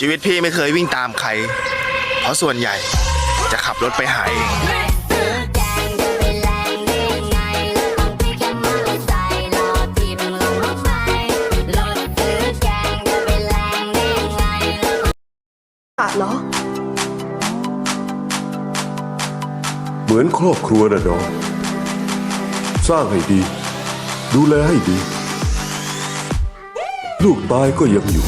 ชีวิตพี่ไม่เคยวิ่งตามใคร เพราะส่วนใหญ่จะขับรถไปหาเองยขเาดเหรอ เหมือนครอบครัวนะดองสร้างให้ดี ดูแลให้ดี ลูกตายก็ยังอยู่